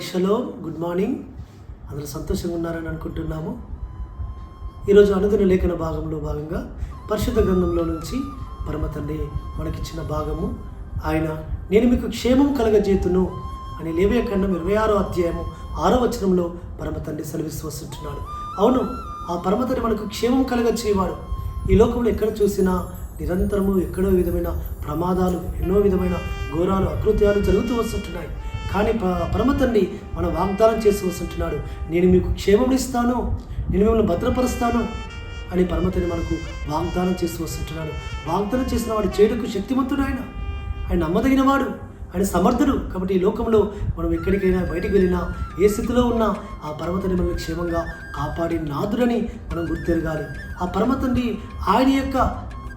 పరీక్షలో good morning. అందరూ సంతోషంగా ఉన్నారని అనుకుంటున్నాము. ఈరోజు అనుదిన లేఖన భాగంలో భాగంగా పరిశుద్ధ గ్రంథంలో నుంచి పరమ తండ్రి మనకిచ్చిన భాగము. ఆయన నేను మీకు క్షేమం కలగజేతును అని లేవే ఖండం ఇరవై ఆరో అధ్యాయము ఆరో వచనంలో పరమ తండ్రి సెలవిస్తూ వస్తుంటున్నాడు. అవును ఆ పరమ తండ్రి మనకు క్షేమం కలగజేవాడు ఈ లోకంలో ఎక్కడ చూసినా నిరంతరము ఎక్కడో విధమైన ప్రమాదాలు ఎన్నో విధమైన ఘోరాలు అకృత్యాలు జరుగుతూ వస్తుంటున్నాయి. కానీ ప- పరమ తండ్రి మన వాగ్దానం చేసి వస్తుంటున్నాడు నేను మీకు క్షేమం ఇస్తాను నేను మిమ్మల్ని భద్రపరుస్తాను అని పరమతని మనకు వాగ్దానం చేసి వస్తుంటున్నాడు వాగ్దానం చేసిన వాడు చేడుకు శక్తిమంతుడు ఆయన. ఆయన నమ్మదగిన వాడు ఆయన సమర్థుడు. కాబట్టి ఈ లోకంలో మనం ఎక్కడికైనా బయటికి వెళ్ళినా ఏ స్థితిలో ఉన్నా ఆ పరమతండ్రి మనల్ని క్షేమంగా కాపాడి నాదుడని మనం గుర్తెరగాలి ఆ పరమతండ్రి ఆయన యొక్క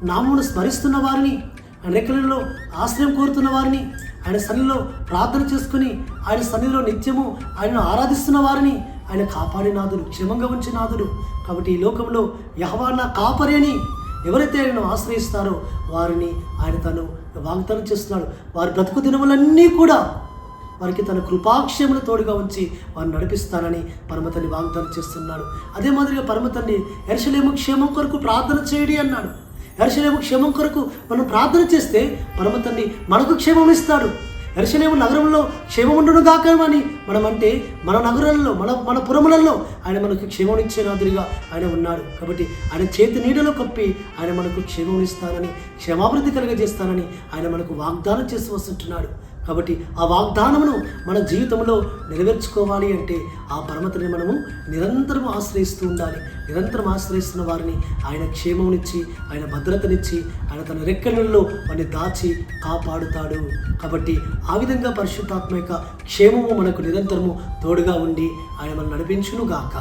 నామమును స్మరిస్తున్న వారిని ఆయన రెక్కలలో ఆశ్రయం కోరుతున్న వారిని ఆయన సన్నిలో ప్రార్థన చేసుకుని ఆయన సన్నిలో నిత్యము ఆయనను ఆరాధిస్తున్న వారిని ఆయన కాపాడినాథుడు క్షేమంగా ఉంచే నాదుడు. కాబట్టి ఈ లోకంలో యహవాన్న కాపరి అని ఎవరైతే ఆయనను ఆశ్రయిస్తారో వారిని ఆయన తను వాగ్దానం చేస్తున్నాడు. వారి బ్రతుకు దినములన్నీ కూడా వారికి తన కృపాక్షములు తోడుగా ఉంచి వారిని నడిపిస్తానని పరమతని వాగ్దానం చేస్తున్నాడు. అదే మాదిరిగా పరమతన్ని ఎరసలేము క్షేమం కొరకు ప్రార్థన చేయడి అన్నాడు. ఎర్షలేము క్షేమం కొరకు మనం ప్రార్థన చేస్తే పరమతన్ని మనకు క్షేమం ఇస్తాడు. ఎర్షలేము నగరంలో క్షేమం ఉండును గాక అని మనం అంటే మన నగరాలలో మన మన పురములలో ఆయన మనకు క్షేమం ఇచ్చే నాదురిగా ఆయన ఉన్నాడు. కాబట్టి ఆయన చేతి నీడలో కప్పి ఆయన మనకు క్షేమం ఇస్తానని క్షేమాభివృద్ధి కలుగజేస్తానని ఆయన మనకు వాగ్దానం చేస్తూ వస్తుంటున్నాడు కాబట్టి ఆ వాగ్దానమును మన జీవితంలో నెరవేర్చుకోవాలి అంటే ఆ పరమతని మనము నిరంతరం ఆశ్రయిస్తూ ఉండాలి. నిరంతరం ఆశ్రయిస్తున్న వారిని ఆయన క్షేమమునిచ్చి ఆయన భద్రతనిచ్చి ఆయన తన రెక్కలలో వారిని దాచి కాపాడుతాడు. కాబట్టి ఆ విధంగా పరిశుద్ధాత్మ యొక్క క్షేమము మనకు నిరంతరము తోడుగా ఉండి ఆయన మనం నడిపించును గాక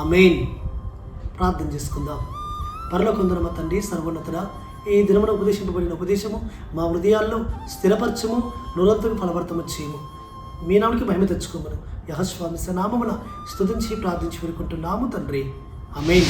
ఆ మెయిన్ ప్రార్థన చేసుకుందాం. పరలోకొందరమ తండ్రి సర్వోన్నతుడ ఈ దినమున ఉపదేశింపబడిన ఉపదేశము మా హృదయాల్లో స్థిరపరచము నురంతరం ఫలవర్తము చేయము. మీ నామకి మహిమ తెచ్చుకోమను యహస్వామి సనామముల స్తుతించి ప్రార్థించి వేడుకుంటున్నాము తండ్రి. అమేన్